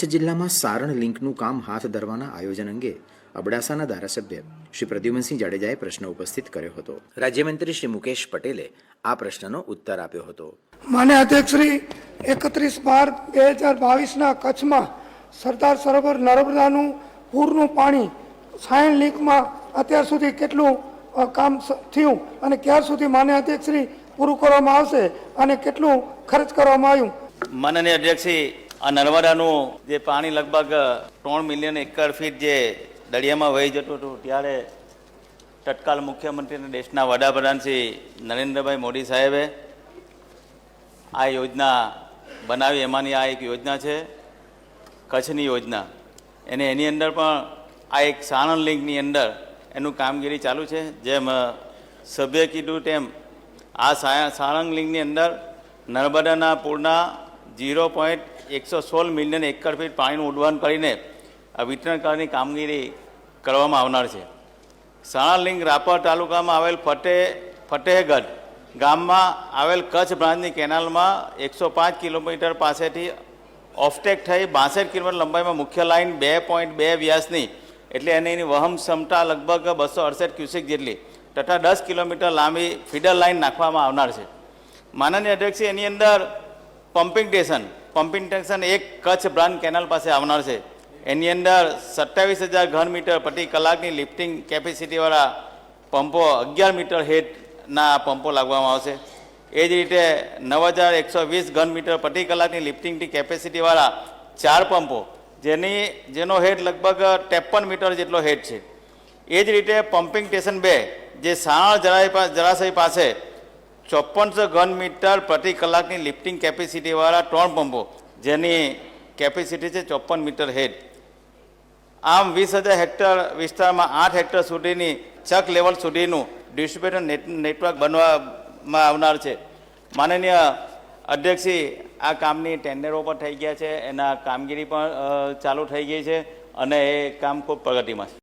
કચ્છ જિલ્લામાં સારણ લિંકનું કામ હાથ ધરવાના આયોજન અંગે અબડાસાના ધારાસભ્ય શ્રી પ્રદ્યુમનસિંહ જાડેજાએ પ્રશ્ન ઉપસ્થિત કર્યો હતો. રાજ્યમંત્રી શ્રી મુકેશ પટેલે આ પ્રશ્નનો ઉત્તર આપ્યો હતો. માન્ય અધ્યક્ષશ્રી એકત્રીસ બાર બે હજાર બાવીસના કચ્છમાં સરદાર સરોવર નર્મદાનું પૂરનું પાણી સાયણ લિંકમાં અત્યાર સુધી કેટલું કામ થયું અને ક્યાર સુધી માન્ય અધ્યક્ષશ્રી પૂરું કરવામાં આવશે અને કેટલું ખર્ચ કરવામાં આવ્યું? માનનીય અધ્યક્ષશ્રી આ નર્મદાનું જે પાણી લગભગ ત્રણ મિલિયન એકર ફીટ જે દરિયામાં વહી જતું હતું, ત્યારે તત્કાલ મુખ્યમંત્રી અને દેશના વડાપ્રધાન શ્રી નરેન્દ્રભાઈ મોદી સાહેબે આ યોજના બનાવી. એમાંની આ એક યોજના છે, કચ્છની યોજના. અને એની અંદર પણ આ એક સાણંદ લિંકની અંદર એનું કામગીરી ચાલુ છે. જેમ સભ્ય કીધું તેમ, આ સાણંદ લિંકની અંદર નર્મદાના પૂરના ઝીરો પોઈન્ટ એકસો સોળ મિલિયન એકર ફીટ પાણીનું ઉડવાન કરીને આ વિતરણ કરવાની કામગીરી કરવામાં આવનાર છે. સાણાલિંગ રાપર તાલુકામાં આવેલ ફતેહ ફતેહગઢ ગામમાં આવેલ કચ્છ બ્રાન્ચની કેનાલમાં એકસો પાંચ કિલોમીટર પાસેથી ઓફટેક થઈ બાસઠ કિલોમીટર લંબાઈમાં મુખ્ય લાઇન બે પોઈન્ટ બે વ્યાસની, એટલે એની એની વહન ક્ષમતા લગભગ બસો અડસઠ ક્યુસેક જેટલી, તથા દસ કિલોમીટર લાંબી ફીડર લાઇન નાખવામાં આવનાર છે. માનનીય અધ્યક્ષ એની અંદર પમ્પિંગ સ્ટેશન પમ્પિંગ સ્ટેશન એક કચ્છ બ્રાન્ડ કેનાલ પાસે આવનાર છે. એની અંદર સત્તાવીસ હજાર ઘન મીટર પ્રતિ કલાકની લિફ્ટિંગ કેપેસિટીવાળા પંપો અગિયાર મીટર હેઠના પંપો લાગવામાં આવશે. એ જ રીતે નવ હજાર એકસો વીસ ઘન મીટર પ્રતિ કલાકની લિફ્ટિંગની કેપેસિટીવાળા ચાર પંપો, જેની, જેનો હેડ લગભગ ત્રેપન મીટર જેટલો હેડ છે. એ જ રીતે પમ્પિંગ સ્ટેશન બે, જે સાણ જરાય જળાશય પાસે ચોપનસો ઘન મીટર પ્રતિ કલાકની લિફ્ટિંગ કેપેસિટીવાળા ત્રણ પંપો, જેની કેપેસિટી છે ચોપન મીટર હેડ આમ વીસ હજાર હેક્ટર વિસ્તારમાં આઠ હેક્ટર સુધીની ચક લેવલ સુધીનું ડિસ્ટ્રીબ્યુટર નેટ નેટવર્ક બનવામાં આવનાર છે. માનનીય અધ્યક્ષી, આ કામની ટેન્ડરો પણ થઈ ગયા છે, એના કામગીરી પણ ચાલુ થઈ ગઈ છે અને એ કામ ખૂબ પ્રગતિમાં છે.